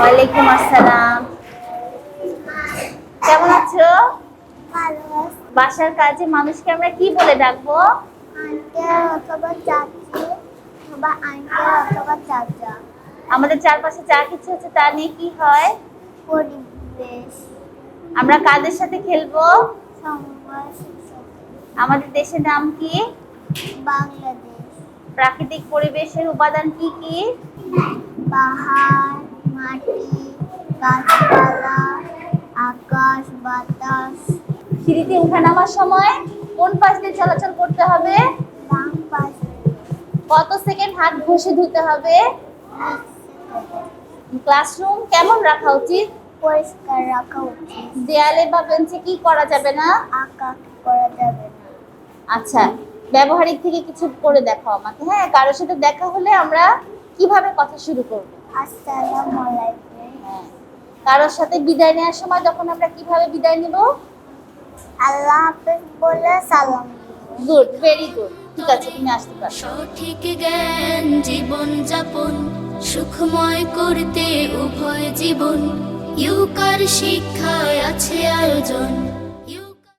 ওয়ালাইকুম আসসালাম। কেমন আছো? বাসার কাজে মানুষকে আমরা কি বলে ডাকবো? আমাদের চারপাশে যা কিছু হচ্ছে তা নিয়ে কি হয়? আমরা কাদের সাথে খেলব? আমাদের দেশের নাম কি? বাংলাদেশ। প্রাকৃতিক পরিবেশের উপাদান কি কি? পাহাড়। মাটি গাছপালা আকাশ বাতাস সিঁড়িতে উঠা নামার সময় কোন পাশ দিয়ে চলাচল করতে হবে? বাম পাশে কত সেকেন্ড হাত ঘষে ধুতে হবে? ক্লাসরুম কেমন রাখা উচিত? পরিষ্কার রাখা উচিত। দেয়ালে বা বেঞ্চে কি করা যাবে না? আঁকা করা যাবে না? আচ্ছা ব্যবহারিক থেকে কিছু করে দেখাও আমাকে। হ্যাঁ কারোর সাথে দেখা হলে আমরা কীভাবে কথা শুরু করব? আসসালামু কারোর সাথে বিদায় নেওয়ার সময় তখন আমরা কীভাবে বিদায় নিব? আল্লাহ হাফেজ বলে সালাম। Good very good. ঠিক আছে তুমি আসতে পারো। সঠিক জ্ঞান জীবন যাপন সুখময় করতে উভয় জীবন। ইউকার শিক্ষায় আছে আয়োজন।